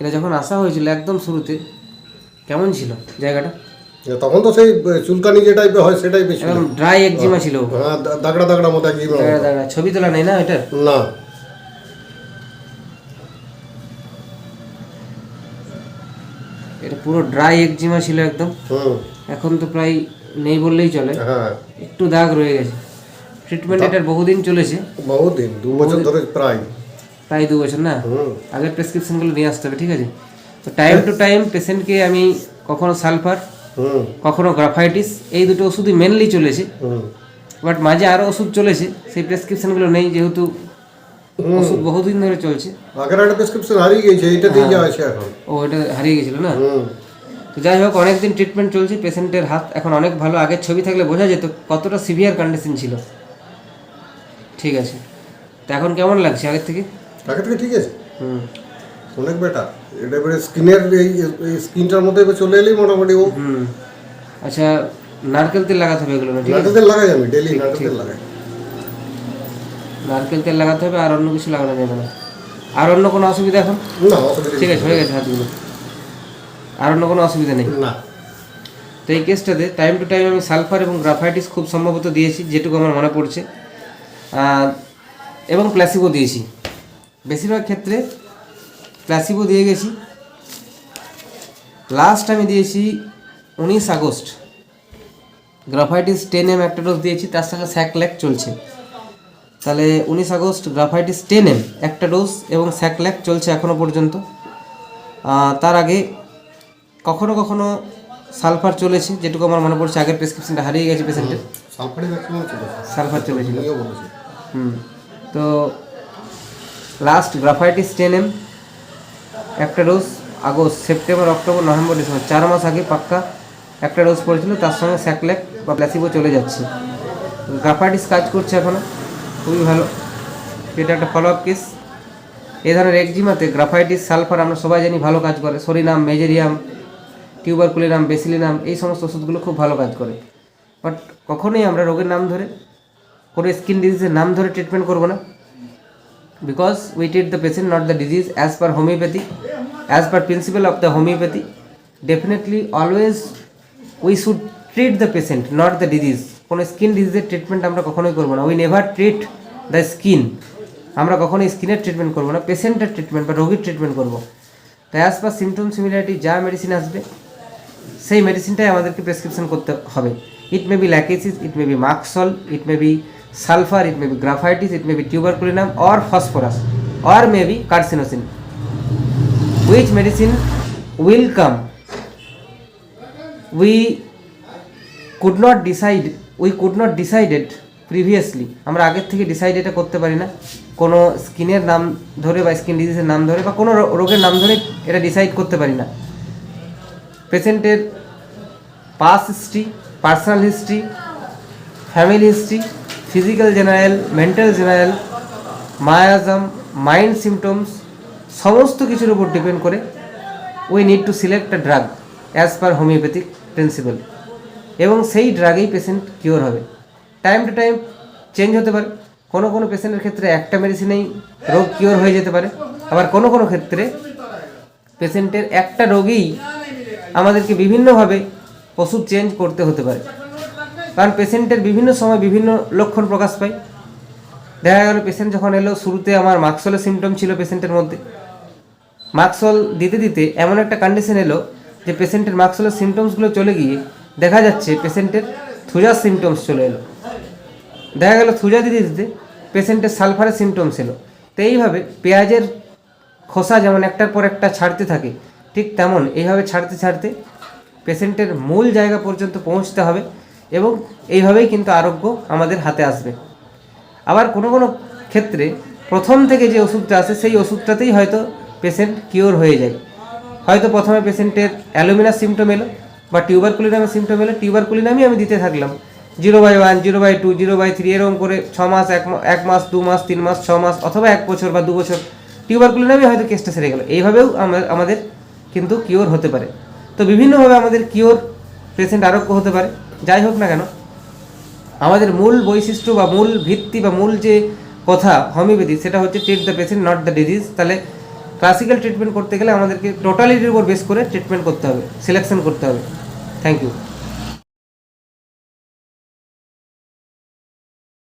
এটা যখন আসা হয়েছিল একদম শুরুতে কেমন ছিল জায়গাটা? তখন তো সেই চুলকানি যে টাইপের হয় সেটাই বেশি একদম ড্রাই একজিমা ছিল। হ্যাঁ দাগড়া দাগড়া মতো একদম দাঁড়া, দাঁড়া, ছবি তোলা নেই না এটার না। এটা পুরো ড্রাই একজিমা ছিল একদম। এখন তো প্রায় নেই বললেই চলে। হ্যাঁ। একটু দাগ রয়ে গেছে। ট্রিটমেন্ট এটার বহুদিন চলেছে। বহুদিন দু বছর ধরে প্রায়। প্রায় দু বছর না? আগের প্রেসক্রিপশনগুলো নিয়ে আসতে হবে ঠিক আছে? তো টাইম টু টাইম পেশেন্টকে আমি কখনো সালফার কখনো গ্রাফাইটিস এই দুটো ওষুধই মেনলি চলেছে। বাট মাঝে আরও ওষুধ চলেছে সেই প্রেসক্রিপশনগুলো নেই যেহেতু ওষুধ বহুদিন ধরে চলছে। আগের একটা প্রেসক্রিপশন হারিয়ে গেছে এইটাতেই যা আছে এখন। ও এটা হারিয়ে গেছিল না? তো যাই হোক অনেকদিন ট্রিটমেন্ট চলছে পেশেন্টের হাত এখন অনেক ভালো। আগের ছবি থাকলে বোঝা যেত কতটা সিভিয়ার কন্ডিশন ছিল। ঠিক আছে। তো এখন কেমন লাগছে আগের থেকে? আগে থেকে ঠিক আছে। হুম অনেক বেটার এটা এবারে স্কিনের এই স্কিনটার মধ্যে এবার চলে এলেই মোটামুটি ও আচ্ছা নারকেল তেল লাগাতে হবে এগুলো নারকেল তেল লাগাই আমি ডেলি নারকেল তেল লাগাই। নারকেল তেল লাগাতে হবে আর অন্য কিছু লাগানো যাবে না। আর অন্য কোনো অসুবিধা এখন? না ঠিক আছে হয়ে গেছে হাতগুলো। আর অন্য কোনো অসুবিধা নেই? না। তো এই কেসটাতে টাইম টু টাইম আমি সালফার এবং গ্রাফাইটিস খুব সম্ভবত দিয়েছি যেটুকু আমার মনে পড়ছে। এবং প্ল্যাসিবো দিয়েছি। বেশিরভাগ ক্ষেত্রে প্ল্যাসিবো দিয়ে গেছি। লাস্ট আমি দিয়েছি উনিশ আগস্ট। গ্রাফাইটিস টেন এম একটা ডোজ দিয়েছি তার সঙ্গে স্যাকল্যাক চলছে। তাহলে উনিশ আগস্ট গ্রাফাইটিস টেন এম একটা ডোজ এবং স্যাক স্যাকল্যাক চলছে এখনও পর্যন্ত। তার আগে কখনো কখনো সালফার চলেছে যেটুকু আমার মনে পড়ছে আগের প্রেসক্রিপশনটা হারিয়ে গেছে পেশেন্টের সালফার চলেছিল। হুম তো লাস্ট গ্রাফাইটিস টেন এম একটা dose August September October November December চার মাস আগে পাক্কা একটা ডোজ পড়েছিল, তার সঙ্গে স্যাকল্যাক বা প্ল্যাসিবো চলে যাচ্ছে। গ্রাফাইটিস কাজ করছে এখনও খুবই ভালো। এটা একটা ফলো আপ কেস এই ধরনের একজিমাতে গ্রাফাইটিস সালফার আমরা সবাই জানি ভালো কাজ করে। সরিনাম মেজেরিয়াম টিউবারকুলিনাম বেসিলিনাম এই সমস্ত ওষুধগুলো খুব ভালো কাজ করে। বাট কখনোই আমরা রোগের নাম ধরে, কোনো স্কিন ডিজিজের নাম ধরে ট্রিটমেন্ট করব না। Because we treat the patient not the disease as per homeopathy as per principal of the homeopathy definitely always we should treat the patient not the disease কোনো স্কিন ডিজিজের ট্রিটমেন্ট আমরা কখনোই করব না। We never treat the skin আমরা কখনোই স্কিনের treatment করব না পেশেন্টের ট্রিটমেন্ট বা রোগীর ট্রিটমেন্ট করব। তাই অ্যাজ পার সিমটম সিমিলারিটি যা মেডিসিন আসবে, সেই মেডিসিনটাই আমাদেরকে প্রেসক্রিপশন করতে হবে। It may be lachesis it may be মাক্সল it may be it may be graphites it may be tuberculinum or phosphorus or may be carcinosin which medicine will come? We could not decide, we could not decided previously আমরা আগের থেকে decide এটা করতে পারি না। কোনো স্কিনের নাম ধরে বা স্কিন ডিজিজের নাম ধরে বা কোনো রোগের নাম ধরে এটা ডিসাইড করতে পারি না। পেশেন্টের past history personal history family history physical general mental general miasm mind symptoms সমস্ত কিছুর উপর ডিপেন্ড করে we need to select a drug as per homeopathic principal এবং সেই ড্রাগেই পেশেন্ট কিওর হবে। টাইম টু টাইম চেঞ্জ হতে পারে। কোনো কোনো পেশেন্টের ক্ষেত্রে একটা মেডিসিনেই রোগ কিওর হয়ে যেতে পারে। আবার কোনো কোনো ক্ষেত্রে পেশেন্টের একটা রোগেই আমাদেরকে বিভিন্নভাবে ওষুধ চেঞ্জ করতে হতে পারে। কারণ পেশেন্টের বিভিন্ন সময় বিভিন্ন লক্ষণ প্রকাশ পায়। দেখা গেল পেশেন্ট যখন এলো, শুরুতে আমার মাক্সলের সিমটম ছিল পেশেন্টের মধ্যে। মাক্সল দিতে দিতে এমন একটা কন্ডিশন এলো যে পেশেন্টের মাক্সলের সিমটমসগুলো চলে গিয়ে দেখা যাচ্ছে পেশেন্টের থুজার সিমটমস চলে এলো। দেখা গেল থুজা দিতে দিতে পেশেন্টের সালফারের সিমটমস এলো। তো এইভাবে পেঁয়াজের খোসা যেমন একটার পর একটা ছাড়তে থাকে, ঠিক তেমন এইভাবে ছাড়তে ছাড়তে পেশেন্টের মূল জায়গা পর্যন্ত পৌঁছতে হবে। এবং এইভাবেই কিন্তু আরোগ্য আমাদের হাতে আসবে। আবার কোনো কোনো ক্ষেত্রে প্রথম থেকে যে ওষুধটা আসে, সেই ওষুধটাতেই হয়তো পেশেন্ট কিওর হয়ে যায়। হয়তো প্রথমে পেশেন্টের অ্যালুমিনাস সিমটম এলো বা টিউবার কুলিনামের সিমটম এলো টিউবার কুলিনামই আমি দিতে থাকলাম। Zero by one zero by two zero by three এরকম করে ছ মাস, এক এক মাস, দু মাস, তিন মাস, ছ মাস অথবা এক বছর বা দু বছর টিউবার কুলিনামই হয়তো কেসটা সেরে গেল। এইভাবেও আমা- আমাদের কিন্তু কিওর হতে পারে। তো বিভিন্নভাবে আমাদের কিওর পেশেন্ট আরোগ্য হতে পারে। যাই হোক না কেন, আমাদের মূল বৈশিষ্ট্য বা মূল ভিত্তি বা মূল যে কথা হোমিওপ্যাথি সেটা হচ্ছে treat the patient not the disease তাহলে ক্লাসিক্যাল ট্রিটমেন্ট করতে গেলে আমাদেরকে টোটালিটির উপর বেস করে ট্রিটমেন্ট করতে হবে সিলেকশন করতে হবে। Thank you